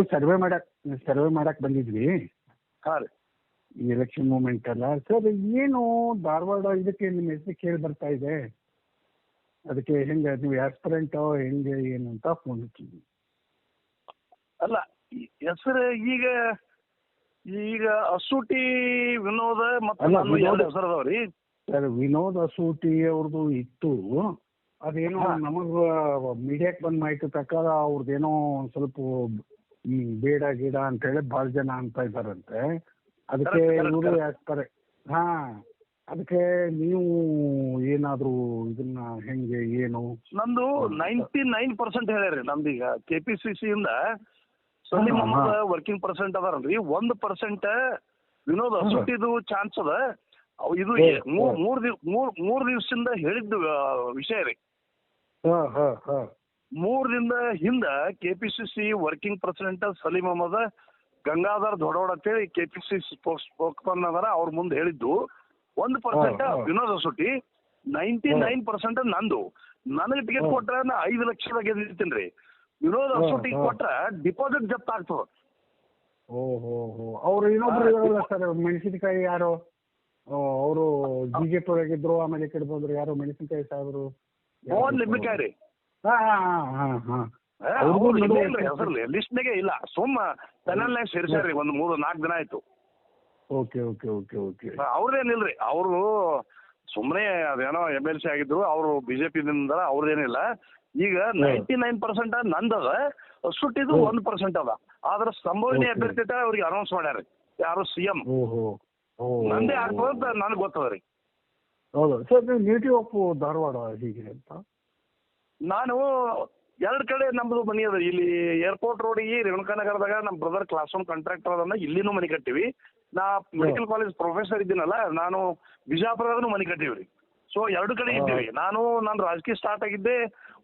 ನಾವು ಸರ್ವೆ ಮಾಡಕ್ ಸರ್ವೆ ಮಾಡಕ್ ಬಂದಿದ್ವಿ. ಹಾ ರೀ. ಈ ಎಲೆಕ್ಷನ್ ಮೂಮೆಂಟ್ ಅಲ್ಲ. ಸರ್ ಏನು ಧಾರವಾಡ ಇದಕ್ಕೆ ನಿಮ್ಮ ಹೆಸರು ಕೇಳಿ ಬರ್ತಾ ಇದೆ? ಅದಕ್ಕೆ ಹೆಂಗೆ ನೀವು ಆಸ್ಪರೆಂಟೋ ಹೆಂಗೆ ಏನು ಅಂತ ಫೋನ್ ಹಚ್ಚಿದ್ವಿ. ಅಲ್ಲ ಹೆಸರು ಈಗ ಈಗ ಅಸೂಟಿ ವಿನೋದ ಮತ್ತೆ ಅಲ್ಲ, ನನ್ನ ವಿನೋದ- ಹೆಸರು ಅದಾವ್ರಿ ಸರ್ ವಿನೋದ್ ಅಸೂಟಿ ಅವ್ರದ್ದು ಇತ್ತು. ಅದೇನೋ ಹಾ. ನಮಗ ಮೀಡಿಯಾಕ್ ಬಂದ್ ಮಾಹಿತಿ ಪ್ರಕಾರ ಅವ್ರದ್ದೇನೋ ಒಂದ್ ಸ್ವಲ್ಪ ಹ್ಮ್, ಬೇಡ ಗಿಡ ಅಂತ ಹೇಳಿ ಬಹಳ ಜನ ಅಂತ ಇದಾರಂತೆ ಅದಕ್ಕೆ Correct, correct, ಇವರು correct. ಹಾ ಅದಕ್ಕೆ ನೀವು ಏನಾದ್ರು ಇದನ್ನ ಹೆಂಗೆ ಏನು ನಂದು ನೈಂಟಿ ನೈನ್ ಪರ್ಸೆಂಟ್ ಹೇಳ್ಯಾರಿ ನಮ್ದೀಗ ಕೆ ಪಿ ಸಿ ಸಿ ಇಂದ ಸಲೀಂ ಹಾ, ಮೊಹಮ್ಮದ್ ಹಾ. ವರ್ಕಿಂಗ್ ಪರ್ಸೆಂಟ್ ಅದಾರಲ್ರಿ ಒಂದ್ ಪರ್ಸೆಂಟ್ ವಿನೋದ್. ಅಸೂಟಿದು ಚಾನ್ಸ್ ಅದ ಅವ್ ಇದು ಮೂರ್. ಮೂರ್ ದಿವ್ ಮೂರ್ ಮೂರ್ ದಿವ್ಸದಿಂದ ಹೇಳಿದ್ದು ಆ, ವಿಷಯ ರೀ ಹಾ ಹಾ ಹಾ ಮೂರ್ ದಿನದ ಹಿಂದ K P C C working president Saleem Ahmed Gangadhar ದೊಡೋಡ್ ಅಂತೇಳಿ ಕೆ ಪಿ ಸಿ ಸ್ಪೋಕ್ಸ್ಮನ್ ಅದರ ಅವ್ರ ಮುಂದೆ ಹೇಳಿದ್ದು. ಒಂದ್ percent. Vinod Asuti ninety nine percent ನಂದು. ನನಗೆ ಟಿಕೆಟ್ ಕೊಟ್ರೆ ನಾ ಐದು ಲಕ್ಷದಾಗ ಗೆದ್ದಿರ್ತೀನಿ ರೀ. ವಿನೋದ್. ಕೊಟ್ರ ಡಿಪಾಸಿಟ್ ಜಪ್ತ ಆಗ್ತದ. ಅವರು ಇನ್ನೊಬ್ರು ಸರ್ ಮೆಣಸಿನಕಾಯಿ ಯಾರು? ಅವರು ಬಿಜೆಪಿ ಒಳಗಿದ್ರು ಆಮೇಲೆ ಕಡೆ ಬಂದ್ರು ಯಾರು? ಮೆಣಸಿನಕಾಯಿ ಸಾಹೇಬರು? ಮೋಹನ್ ಲಿಂಬಿಕಾಯಿ ರೀ. ಲಿಸ್ಟ್ನಾಗೆ ಇಲ್ಲ ಸುಮ್ಮ ಪೆನಲ್ನಾಗ ಸೇರ್ಸ್ಯಾರಿ ಒಂದ್ ಮೂರು ನಾಲ್ಕು ದಿನ ಆಯ್ತು. Okay okay okay okay. ಅವ್ರದೇನಿಲ್ರಿ ಅವರು ಸುಮ್ಮನೆ ಅದೇನೋ ಎಂ ಎಲ್ ಸಿ ಆಗಿದ್ರು ಅವರು ಬಿಜೆಪಿದಿಂದ ಅವ್ರದೇನಿಲ್ಲ ಈಗ ನೈಂಟಿ ನೈನ್ ಪರ್ಸೆಂಟ್ ನಂದದ ಸುಟ್ಟಿದ್ದು. ಒಂದ್ ಪರ್ಸೆಂಟ್ ಅದ. ಆದ್ರೆ ಸಂಭವನೀಯ. ಅಭ್ಯರ್ಥಿ ಅವ್ರಿಗೆ ಅನೌನ್ಸ್ ಮಾಡ್ಯಾರ ಯಾರು ಸಿ ಎಂ ನಂದೇ ಆಗ್ತದ ನನಗೆ ಗೊತ್ತದ ರೀ. ಹೌದು. ಸರ್ ನೀವು ನೇಟಿವ್ ಆಫ್ ಧಾರವಾಡ ಹೀಗೆ ಅಂತ? ನಾನು ಎರಡ್ ಕಡೆ ನಮ್ದು ಮನಿ ಅದ ಇಲ್ಲಿ ಏರ್ಪೋರ್ಟ್ ರೋಡಿಗೆ ರೇಣುಕಾನಗರದಾಗ ನಮ್ಮ ಬ್ರದರ್ ಕ್ಲಾಸ್ ರೂಮ್ ಕಾಂಟ್ರಾಕ್ಟರ್ ಅದನ್ನ ಇಲ್ಲಿನೂ ಮನಿ ಕಟ್ಟಿವಿ. ನಾ ಮೆಡಿಕಲ್ ಕಾಲೇಜ್ ಪ್ರೊಫೆಸರ್ ಇದ್ದೀನಲ್ಲ ನಾನು ಬಿಜಾಪುರದಾಗೂ ಮನಿ ಕಟ್ಟಿವಿ ರೀ. ಸೊ ಎರಡು ಕಡೆ ಇದ್ದೀವಿ ನಾನು ನಾನು ರಾಜಕೀಯ ಸ್ಟಾರ್ಟ್ ಆಗಿದ್ದೆ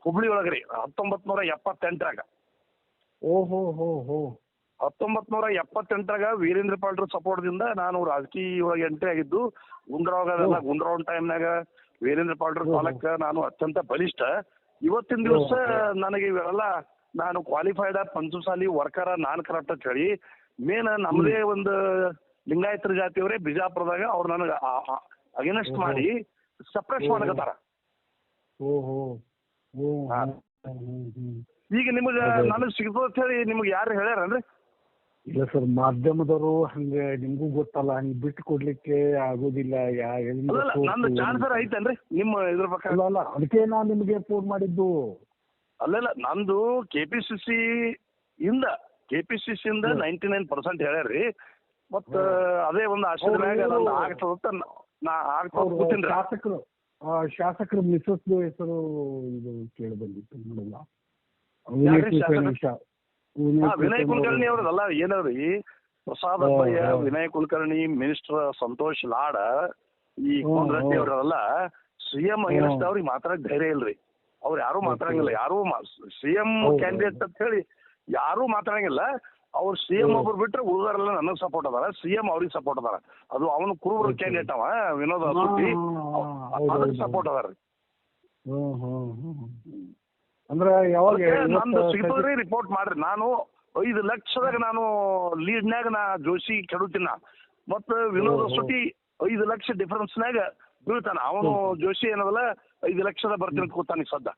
ಹುಬ್ಳಿ ಒಳಗ್ರಿ ರೀ ಹತ್ತೊಂಬತ್ ನೂರ ಎಪ್ಪತ್ತೆಂಟರಾಗ. ಓಹೋ ಹೋ ಹೋ. ಹತ್ತೊಂಬತ್ ನೂರ ಎಪ್ಪತ್ತೆಂಟರಾಗ ವೀರೇಂದ್ರ ಪಾಲ್ರ ಸಪೋರ್ಟ್ದಿಂದ ನಾನು ರಾಜಕೀಯ ಒಳಗೆ ಎಂಟ್ರಿ ಆಗಿದ್ದು ಗುಂಡ್ರಾವ್. ಗುಂಡ್ರಾವ್ ಟೈಮ್ನಾಗ ವೀರೇಂದ್ರ ಪಾಲ್ರ ಕಾಲಕ್ಕೆ ನಾನು ಅತ್ಯಂತ ಬಲಿಷ್ಠ. ಇವತ್ತಿನ ದಿವಸ. ನನಗೆ ಇವೆಲ್ಲ ನಾನು ಕ್ವಾಲಿಫೈಡ್ ಪಂಚಮಸಾಲಿ ವರ್ಕರ ನಾನ್ ಕರಪ್ಟ್ ಅಂತ ಹೇಳಿ ಮೇನ್ ನಮ್ಮದೇ ಒಂದು ಲಿಂಗಾಯತರ ಜಾತಿಯವರೇ ಬಿಜಾಪುರದಾಗ ಅವ್ರು ನನಗ ಅಗೇನೆಸ್ಟ್ ಮಾಡಿ ಸಪ್ರೆಸ್. ಮಾಡಕತ್ತಾರ. ಈಗ ನಿಮಗ. ನನಗೆ ಸಿಗ್ತದ ಅಂತ ಹೇಳಿ ನಿಮ್ಗೆ ಯಾರು ಹೇಳ್ಯಾರನ್ರಿ ಇಲ್ಲ ಸರ್ ಮಾಧ್ಯಮದವರು ಹಂಗೆ ನಿಮಗೂ ಗೊತ್ತಲ್ಲ ಹಂಗೆ ಬಿಟ್ಟು ಕೊಡ್ಲಿಕ್ಕೆ ಆಗೋದಿಲ್ಲ ಯಾ ಎಲ್ಲಿಂದ ಅಲ್ಲಲ್ಲ ನಂದು ಚಾನ್ಸರ್ ಐತೇನ್ರಿ ನಿಮ್ಮ ಇದ್ರ ಪ್ರಕಾರ. ಅಲ್ಲ ಅಲ್ಲ ಅದಕ್ಕೆ ನಾನು ನಿಮಗೆ ಫೋನ್ ಮಾಡಿದ್ದು. ಅಲ್ಲಲ್ಲ ನಂದು ಕೆ ಪಿ ಸಿ ಸಿ ಇಂದ ಕೆ ಪಿ ಸಿ ಸಿ ಇಂದ. ನೈಂಟಿ ನೈನ್ ಪರ್ಸೆಂಟ್ ಹೇಳ್ಯಾರ್ರಿ ಮತ್ತ ಅದೇ ಒಂದು ಅವ್ರು- ನಂದು ಆಗ್ತದಂತ ನ- ಆಗ್ತದ ಅವರು ಗೊತ್ತಿನ್ರಿ. ಶಾಸಕರು ಆ, ಶಾಸಕರು ಮಿಸಸ್ ಹೆಸರು ಇದು ಕೇಳಿ ಬಂದಿತ್ತು ನೋಡಲ್ಲ. ಯಾರ್ರೀ ಶಾಸಕರು? ಹಾ ವಿನಯ್ ಕುಲಕರ್ಣಿ ಕುಲಕರ್ಣಿ ಅವರು- ಅವ್ರದಲ್ಲ ಏನವ್ರಿ ಪ್ರಸಾದ್ ಹಾ, ವಿನಯ್ ಕುಲಕರ್ಣಿ ಮಿನಿಸ್ಟರ್ ಸಂತೋಷ್ ಲಾಡ್ ಈ ಹಾ, ಕೋನ್ ಸಿಎಂ. ಅಗೇನ್ಸ್ಟ್ ಅವ್ರಿಗೆ ಮಾತಾಡಕ್ ಧೈರ್ಯ ಇಲ್ರಿ. ಅವ್ರು ಯಾರು. ಮಾತಾಡಂಗಿಲ್ಲ ಯಾರು ಸಿಎಂ ಕ್ಯಾಂಡಿಡೇಟ್ ಅಂತ ಹೇಳಿ ಯಾರು ಮಾತಾಡಂಗಿಲ್ಲ. ಅವ್ರು ಸಿಎಂ ಒಬ್ರು ಬಿಟ್ರೆ ಉಳಿದಾರೆಲ್ಲ ನನಗ್ ಸಪೋರ್ಟ್ ಅದಾರ ಸಿಎಂ ಅವ್ರಿಗೆ ಸಪೋರ್ಟ್ ಅದಾರ. ಅದು ಅವನು ಕುರುಬರು. ಕ್ಯಾಂಡಿಡೇಟ್ ಅವ ವಿನೋದ್ ಅದಕ್ಕೆ ಸಪೋರ್ಟ್ ಅದಾರ ಹ್ಮ್ ಹ್ಮ್. ಹ್ಮ್. ಅಂದ್ರೆ ಯಾವಾಗ ನಂದು ಸಿಗ್ತದ್ರಿ ರಿಪೋರ್ಟ್ ಮಾಡ್ರಿ. ನಾನು ಐದು ಲಕ್ಷದಾಗ ನಾನು ಲೀಡ್ನ್ಯಾಗ ನಾ ಜೋಶಿ ಕೆಡುತ್ತಿನ. ಮತ್ತ ವಿನೋದ. ಸುಟಿ ಐದು ಲಕ್ಷ ಡಿಫರೆನ್ಸ್ನಾಗ ಬೀಳ್ತಾನ. ಅವನು ಜೋಶಿ ಏನದಲ್ಲ ಐದು ಲಕ್ಷದ ಬರ್ತೀನಿ ಕೂತಾನ ಸದ್ದ